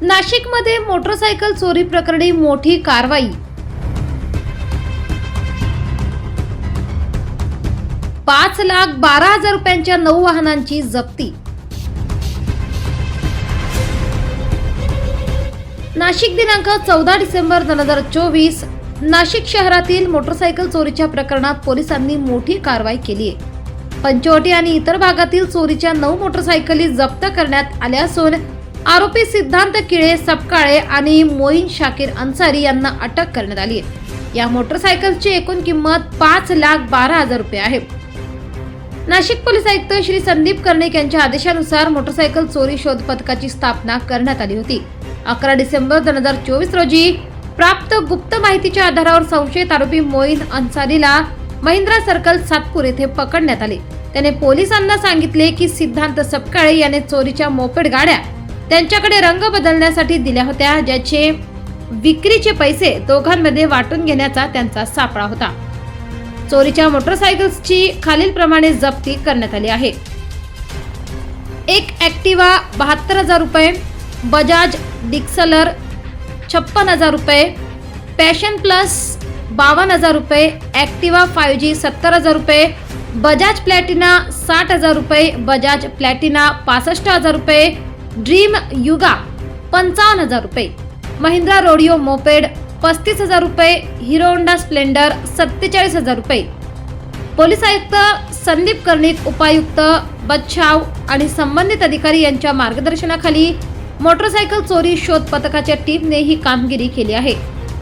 नाशिकमध्ये मोटरसायकल चोरी प्रकरणी मोठी कारवाई. पाच लाख बारा हजार रुपयांच्या नऊ वाहनांची जप्ती. नाशिक दिनांक चौदा डिसेंबर दोन हजार चोवीस नाशिक शहरातील मोटरसायकल चोरीच्या प्रकरणात पोलिसांनी मोठी कारवाई केली आहे. पंचवटी आणि इतर भागातील चोरीच्या नऊ मोटरसायकली जप्त करण्यात आल्या असून आरोपी सिद्धांत किळे सपकाळे आणि मोईन शाकीर अन्सारी यांना अटक करण्यात आली आहे. या मोटरसायकलची एकूण किंमत पाच लाख बारा हजार रुपये आहे. नाशिक पोलीस आयुक्त श्री संदीप कर्णिक यांच्या आदेशानुसार मोटरसायकल चोरी शोध पथकाची स्थापना करण्यात आली होती. अकरा डिसेंबर दोन हजार चोवीस रोजी प्राप्त गुप्त माहितीच्या आधारावर संशयित आरोपी मोईन अन्सारीला महिंद्रा सर्कल सातपूर येथे पकडण्यात आले. त्याने पोलिसांना सांगितले की सिद्धांत सपकाळे याने चोरीच्या मोपेड गाड्या त्यांच्याकडे रंग बदलण्यासाठी दिल्या होत्या ज्याचे विक्रीचे पैसे दोघांमध्ये वाटून घेण्याचा त्यांचा सापळा होता. चोरीच्या मोटरसायकल्सची खालीलप्रमाणे जप्ती करण्यात आली आहे. एक ॲक्टिवा बहात्तर हजार रुपये बजाज डिक्सलर छप्पन हजार रुपये पॅशन प्लस बावन्न हजार रुपये ॲक्टिवा फाईव्ह जी सत्तर हजार रुपये बजाज प्लॅटिना साठ हजार रुपये बजाज प्लॅटिना पासष्ट हजार रुपये ड्रीम युगा पंचावन्न हजार रुपये महिंद्रा रोडिओ मोपेड पस्तीस हजार रुपये हिरो होंडा स्प्लेंडर सत्तेचाळीस हजार रुपये. पोलीस आयुक्त संदीप कर्णिक उपायुक्त बच्छाव आणि संबंधित अधिकारी यांच्या मार्गदर्शनाखाली मोटरसायकल चोरी शोध पथकाच्या टीमने ही कामगिरी केली आहे.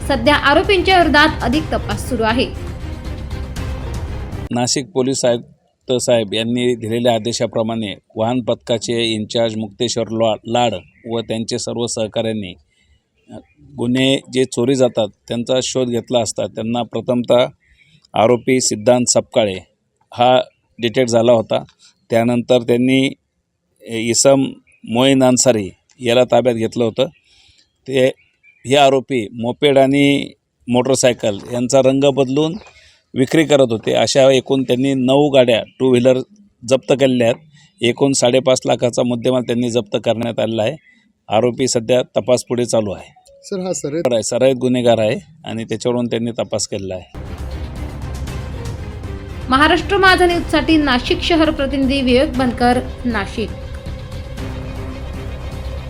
सध्या आरोपींच्या विरोधात अधिक तपास सुरू आहे. नाशिक पोलीस आयुक्त साहेब यांनी दिलेल्या आदेशाप्रमाणे वाहन पथकाचे इन्चार्ज मुक्तेश्वर ला लाड व त्यांचे सर्व सहकाऱ्यांनी गुन्हे जे चोरी जातात त्यांचा शोध घेतला असता त्यांना प्रथमतः आरोपी सिद्धांत सपकाळे हा डिटेक्ट झाला होता. त्यानंतर त्यांनी इसम मोईन अन्सारी याला ताब्यात घेतलं होतं. ते हे आरोपी मोपेड आणि मोटरसायकल यांचा रंग बदलून विक्री करत होते. अशा एकूण त्यांनी नऊ गाड्या टू व्हीलर जप्त केलेल्या आहेत. एकूण साडेपाच लाखाचा मुद्देमाल त्यांनी जप्त करण्यात आलेला आहे. आरोपी सध्या तपास पुढे चालू आहे. सर हा सर आहे. सराईत गुन्हेगार आहे आणि त्याच्यावरून त्यांनी तपास केलेला आहे. महाराष्ट्र माझा न्यूजसाठी नाशिक शहर प्रतिनिधी विवेक बनकर नाशिक.